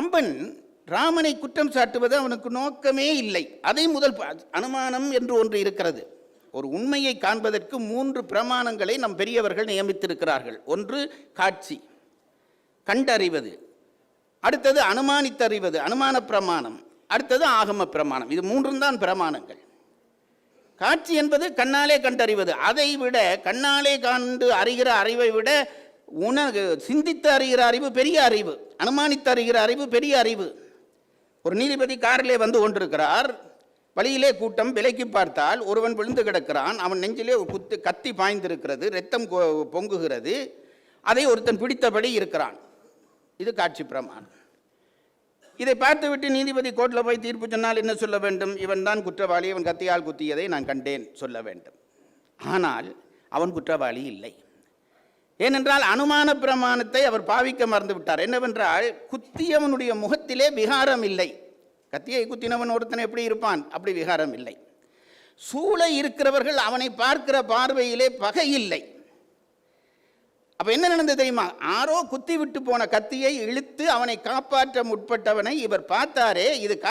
கம்பன் ராமனை குற்றம் சாட்டுவது அவனுக்கு நோக்கமே இல்லை. அதை முதல் அனுமானம் என்று ஒன்று இருக்கிறது. ஒரு உண்மையை காண்பதற்கு மூன்று பிரமாணங்களை நம் பெரியவர்கள் நியமித்திருக்கிறார்கள். ஒன்று காட்சி. கண்டறிவது. அடுத்தது அனுமானித்தறிவது. அனுமான பிரமாணம். அடுத்தது ஆகம பிரமாணம். இது மூன்றும் தான் பிரமாணங்கள். காட்சி என்பது கண்ணாலே கண்டறிவது. அதை விட கண்ணாலே கண்டு அறிகிற அறிவை விட உண சிந்தித்து அறிகிற அறிவு பெரிய அறிவு. அனுமானித்து அறிகிற அறிவு பெரிய அறிவு. ஒரு நீதிபதி காரிலே வந்து கொண்டிருக்கிறார் வழியிலே கூட்டம் விலைக்கு பார்த்தால் ஒருவன் விழுந்து கிடக்கிறான். அவன் நெஞ்சிலே ஒரு குத்து கத்தி பாய்ந்திருக்கிறது ரத்தம் கொ- பொங்குகிறது. அதை ஒருத்தன் பிடித்தபடி இருக்கிறான். இது காட்சி பிரமாணம். இதை பார்த்துவிட்டு நீதிபதி கோர்ட்டில் போய் தீர்ப்பு சொன்னால் என்ன சொல்ல வேண்டும்? இவன் தான் குற்றவாளி இவன் கத்தியால் குத்தியதை நான் கண்டேன் சொல்ல வேண்டும். ஆனால் அவன் குற்றவாளி இல்லை. ஏனென்றால் அனுமான பிரமாணத்தை அவர் பாவிக்க மறந்து விட்டார் என்னவென்றால் குத்தியவனுடைய முகத்திலே விகாரம் இல்லை. கத்தியை குத்தினவன் ஒருத்தன் எப்படி இருப்பான்? அப்படி விகாரம் இல்லை. சூழ இருக்கிறவர்கள் அவனை பார்க்கிற பார்வையிலே பகை இல்லை. அப்ப என்ன நடந்தது தெரியுமா? ஆரோ குத்தி விட்டு போன கத்தியை இழுத்து அவனை காப்பாற்ற முற்பட்டவனை இவர் பார்த்தாரே இது